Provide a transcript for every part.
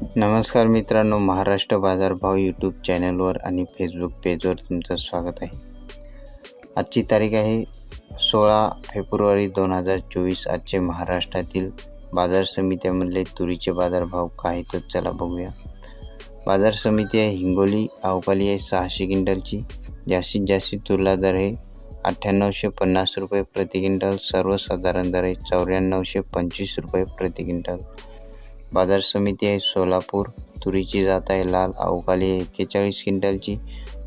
नमस्कार मित्रांनो महाराष्ट्र बाजारभाव यूट्यूब चॅनलवर आणि फेसबुक पेजवर तुमचं स्वागत आहे. आजची तारीख आहे सोळा फेब्रुवारी दोन हजार चोवीस. आजचे महाराष्ट्रातील बाजार समित्यामधले तुरीचे बाजारभाव काय तर चला बघूया. बाजार समिती आहे हिंगोली अवकाली आहे सहाशे क्विंटलची. जास्तीत जास्त तुरला दर आहे अठ्ठ्याण्णवशे पन्नास रुपये प्रति क्विंटल. सर्वसाधारण दर आहे चौऱ्याण्णवशे पंचवीस रुपये प्रति क्विंटल. बाजार समिती आहे सोलापूर तुरीची जात आहे लाल अवकाली आहे एक्केचाळीस क्विंटलची.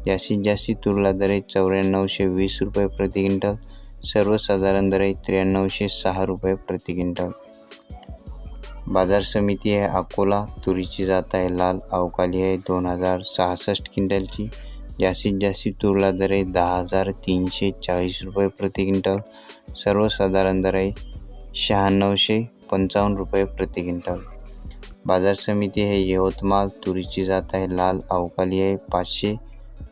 जास्तीत जास्ती तुरला दर आहे चौऱ्याण्णवशे वीस रुपये प्रति क्विंटल. सर्वसाधारण दर आहे त्र्याण्णवशे सहा रुपये प्रति क्विंटल. बाजार समिती आहे अकोला तुरीची जात आहे लाल अवकाली आहे दोन हजार सहासष्ट क्विंटलची. जास्तीत जास्ती तुरला दर आहे दहा हजार तीनशे चाळीस रुपये प्रति क्विंटल. सर्वसाधारण दर आहे शहाण्णवशे पंचावन्न रुपये प्रति क्विंटल. बाजार समिती आहे यवतमाळ तुरीची जात आहे. लाल अवकाली आहे. पाचशे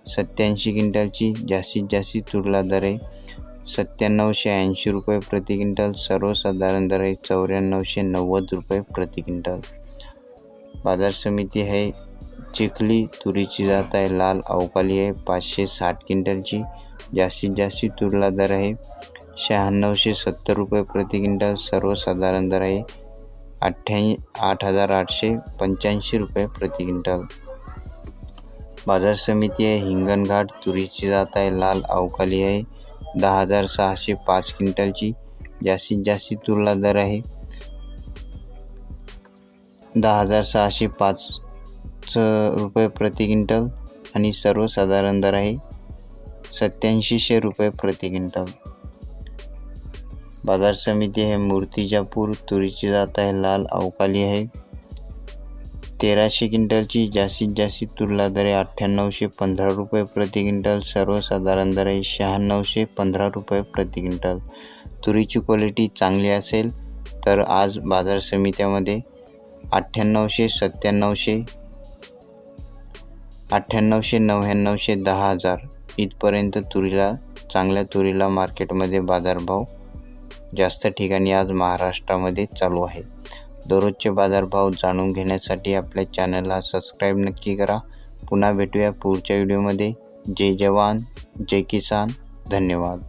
सत्याऐंशी क्विंटलची जास्तीत जास्त तुरला दर आहे. सत्त्याण्णवशे ऐंशी रुपये प्रति क्विंटल. सर्वसाधारण दर आहे चौऱ्याण्णवशे नव्वद रुपये प्रति क्विंटल. बाजार समिती आहे चिखली तुरीची जात आहे. लाल अवकाली आहे. पाचशे साठ क्विंटलची जास्तीत जास्त तुरला दर आहे. शहाण्णवशे सत्तर रुपये प्रति क्विंटल. सर्वसाधारण दर आहे. अठ्ठ्याऐंशी आठ हजार आठशे पंच्याऐंशी रुपये प्रति क्विंटल. बाजार समिती आहे हिंगणघाट तुरीची जात आहे लाल अवकाली आहे दहा हजार सहाशे पाच क्विंटलची. जास्तीत जास्त तुरला दर आहे दहा हजार सहाशे पाच रुपये प्रति क्विंटल आणि सर्वसाधारण दर आहे सत्याऐंशीशे रुपये प्रति क्विंटल. बाजार समिती आहे मूर्तिजापूर तुरीची जात आहे लाल अवकाली आहे. तेराशे क्विंटलची जास्तीत जास्त तुरला दर आहे अठ्ठ्याण्णवशे पंधरा रुपये प्रति क्विंटल सर्वसाधारण दर आहे शहाण्णवशे पंधरा रुपये प्रति क्विंटल. तुरीची क्वालिटी चांगली असेल तर आज बाजार समित्यामध्ये अठ्ठ्याण्णवशे सत्त्याण्णवशे अठ्ठ्याण्णवशे नव्याण्णवशे दहा हजार इथपर्यंत तुरीला चांगल्या तुरीला मार्केटमध्ये बाजारभाव जास्त ठिकाणी आज महाराष्ट्रामध्ये चालू आहे. दररोजचे बाजारभाव जाणून घेण्यासाठी आपल्या चॅनलला सबस्क्राईब नक्की करा. पुन्हा भेटूया पुढच्या व्हिडिओमध्ये. जय जवान जय किसान. धन्यवाद.